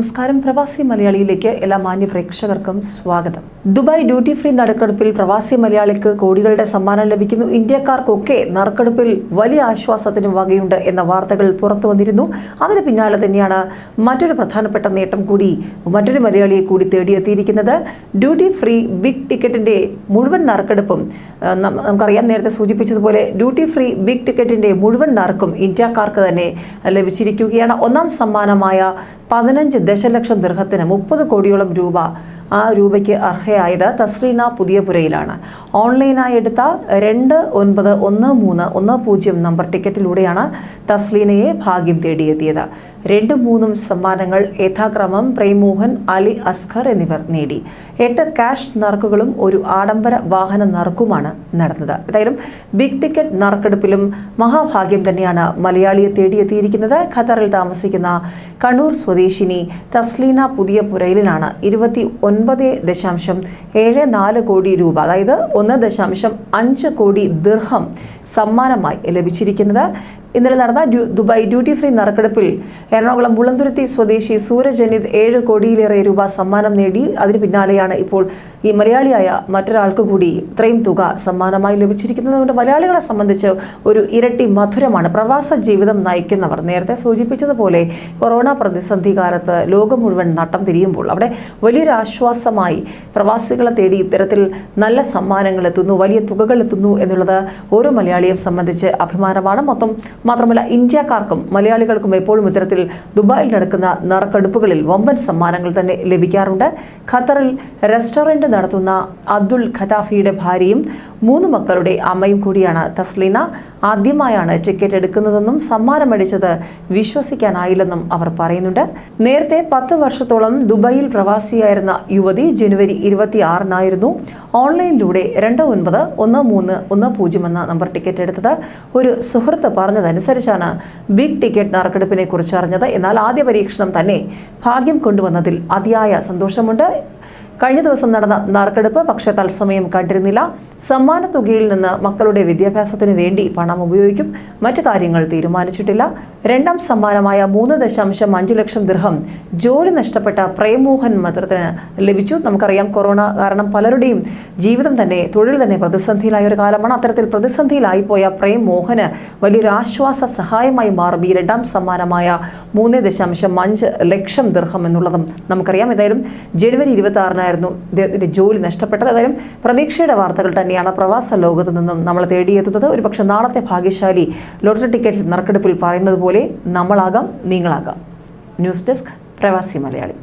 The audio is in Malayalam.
നമസ്കാരം. പ്രവാസി മലയാളിയിലേക്ക് എല്ലാ മാന്യ പ്രേക്ഷകർക്കും സ്വാഗതം. ദുബായ് ഡ്യൂട്ടി ഫ്രീ നറുക്കെടുപ്പിൽ പ്രവാസി മലയാളിക്ക് കോടികളുടെ സമ്മാനം ലഭിക്കുന്നു. ഇന്ത്യക്കാർക്കൊക്കെ നറുക്കെടുപ്പിൽ വലിയ ആശ്വാസത്തിന് വകയുണ്ട് എന്ന വാർത്തകൾ പുറത്തു വന്നിരുന്നു. അതിന് പിന്നാലെ തന്നെയാണ് മറ്റൊരു പ്രധാനപ്പെട്ട നേട്ടം കൂടി മറ്റൊരു മലയാളിയെ കൂടി തേടിയെത്തിയിരിക്കുന്നത്. ഡ്യൂട്ടി ഫ്രീ ബിഗ് ടിക്കറ്റിന്റെ മുഴുവൻ നറുക്കെടുപ്പും നമുക്കറിയാം നേരത്തെ സൂചിപ്പിച്ചതുപോലെ ഡ്യൂട്ടി ഫ്രീ ബിഗ് ടിക്കറ്റിന്റെ മുഴുവൻ നറുക്കും ഇന്ത്യക്കാർക്ക് തന്നെ ലഭിച്ചിരിക്കുകയാണ്. ഒന്നാം സമ്മാനമായ പതിനഞ്ച് ദശലക്ഷം ദൃഹത്തിന് മുപ്പത് കോടിയോളം രൂപ ആ രൂപയ്ക്ക് അർഹയായത് തസ്ലീന പുതിയപുരയിലാണ് ഓൺലൈനായി എടുത്ത രണ്ട് ഒൻപത് ഒന്ന് മൂന്ന് ഒന്ന് പൂജ്യം നമ്പർ ടിക്കറ്റിലൂടെയാണ് തസ്ലീനയെ ഭാഗ്യം തേടിയെത്തിയത്. രണ്ടും മൂന്നും സമ്മാനങ്ങൾ യഥാക്രമം പ്രേംമോഹൻ അലി അസ്ഖർ എന്നിവർ നേടി. എട്ട് കാഷ് നറുക്കുകളും ഒരു ആഡംബര വാഹന നറുക്കുമാണ് നടന്നത്. ഏതായാലും ബിഗ് ടിക്കറ്റ് നറുക്കെടുപ്പിലും മഹാഭാഗ്യം തന്നെയാണ് മലയാളിയെ തേടിയെത്തിയിരിക്കുന്നത്. ഖത്തറിൽ താമസിക്കുന്ന കണ്ണൂർ സ്വദേശിനി തസ്ലീന പുതിയ പുരയിലിനാണ് ഇരുപത്തി ഒൻപത് ദശാംശം ഏഴ് നാല് കോടി രൂപ. അതായത് ഒന്ന് ദശാംശം അഞ്ച് കോടി ദിർഹം സമ്മാനമായി ലഭിച്ചിരിക്കുന്നത്. ഇന്നലെ നടന്ന ദുബായ് ഡ്യൂട്ടി ഫ്രീ നറുക്കെടുപ്പിൽ എറണാകുളം മുളന്തുരുത്തി സ്വദേശി സൂരജ് അനിത് ഏഴ് കോടിയിലേറെ രൂപ സമ്മാനം നേടി. അതിന് പിന്നാലെയാണ് ഇപ്പോൾ ഈ മലയാളിയായ മറ്റൊരാൾക്ക് കൂടി ഇത്രയും തുക സമ്മാനമായി ലഭിച്ചിരിക്കുന്നത്. കൊണ്ട് മലയാളികളെ സംബന്ധിച്ച് ഒരു ഇരട്ടി മധുരമാണ് പ്രവാസ ജീവിതം നയിക്കുന്നവർ. നേരത്തെ സൂചിപ്പിച്ചതുപോലെ കൊറോണ പ്രതിസന്ധി കാലത്ത് ലോകം മുഴുവൻ നട്ടം തിരിയുമ്പോൾ അവിടെ വലിയൊരു ആശ്വാസമായി പ്രവാസികളെ തേടി ഇത്തരത്തിൽ നല്ല സമ്മാനങ്ങൾ എത്തുന്നു വലിയ തുകകൾ എത്തുന്നു എന്നുള്ളത് ഓരോ മലയാളിയെ സംബന്ധിച്ച് അഭിമാനമാണ്. മൊത്തം മാത്രമല്ല ഇന്ത്യക്കാർക്കും മലയാളികൾക്കും എപ്പോഴും ഇത്തരത്തിൽ ദുബായിൽ നടക്കുന്ന നറുക്കെടുപ്പുകളിൽ വമ്പൻ സമ്മാനങ്ങൾ തന്നെ ലഭിക്കാറുണ്ട്. ഖത്തറിൽ റെസ്റ്റോറന്റ് നടത്തുന്ന അബ്ദുൾ ഖതാഫിയുടെ ഭാര്യയും മൂന്ന് മക്കളുടെ അമ്മയും കൂടിയാണ് തസ്ലീന. ആദ്യമായാണ് ടിക്കറ്റ് എടുക്കുന്നതെന്നും സമ്മാനമടിച്ചത് വിശ്വസിക്കാനായില്ലെന്നും അവർ പറയുന്നുണ്ട്. നേരത്തെ പത്ത് വർഷത്തോളം ദുബായിൽ പ്രവാസിയായിരുന്ന യുവതി ജനുവരി ഇരുപത്തിയാറിനായിരുന്നു. ഓൺലൈനിലൂടെ രണ്ട് ഒൻപത് ഒന്ന് മൂന്ന് ഒന്ന് പൂജ്യം എന്ന നമ്പർ ടിക്കറ്റ് എടുത്തത്. ഒരു സുഹൃത്ത് പറഞ്ഞതനുസരിച്ചാണ് ബിഗ് ടിക്കറ്റ് നറുക്കെടുപ്പിനെ കുറിച്ച് അറിഞ്ഞത്. എന്നാൽ ആദ്യ പരീക്ഷണം തന്നെ ഭാഗ്യം കൊണ്ടുവന്നതിൽ അതിയായ സന്തോഷമുണ്ട്. കഴിഞ്ഞ ദിവസം നടന്ന നറുക്കെടുപ്പ് പക്ഷേ തത്സമയം കണ്ടിരുന്നില്ല. സമ്മാന തുകയിൽ നിന്ന് മക്കളുടെ വിദ്യാഭ്യാസത്തിന് വേണ്ടി പണം ഉപയോഗിക്കും. മറ്റു കാര്യങ്ങൾ തീരുമാനിച്ചിട്ടില്ല. രണ്ടാം സമ്മാനമായ മൂന്ന് ദശാംശം അഞ്ച് ലക്ഷം ദൃഹം ജോലി നഷ്ടപ്പെട്ട പ്രേമോഹൻ മന്ത്രത്തിന് ലഭിച്ചു. നമുക്കറിയാം കൊറോണ കാരണം പലരുടെയും ജീവിതം തന്നെ തൊഴിൽ തന്നെ പ്രതിസന്ധിയിലായ ഒരു കാലമാണ്. അത്തരത്തിൽ പ്രതിസന്ധിയിലായി പോയ പ്രേം മോഹന് വലിയൊരു ആശ്വാസ സഹായമായി മാറും. ഈ രണ്ടാം സമ്മാനമായ മൂന്ന് ദശാംശം അഞ്ച് ലക്ഷം ദൃഹം എന്നുള്ളതും നമുക്കറിയാം. ഏതായാലും ജനുവരി ഇരുപത്തി ആറിനായിരുന്നു ഇദ്ദേഹത്തിന്റെ ജോലി നഷ്ടപ്പെട്ടത്. ഏതായാലും പ്രതീക്ഷയുടെ വാർത്തകൾ തന്നെയാണ് പ്രവാസ ലോകത്തു നിന്നും നമ്മൾ തേടിയെത്തുന്നത്. ഒരുപക്ഷെ നാളത്തെ ഭാഗ്യശാലി ലോട്ടറി ടിക്കറ്റ് നറുക്കെടുപ്പിൽ പറയുന്നത് പോലെ നമ്മളാകാം നിങ്ങളാകാം. ന്യൂസ് ഡെസ്ക് പ്രവാസി മലയാളി.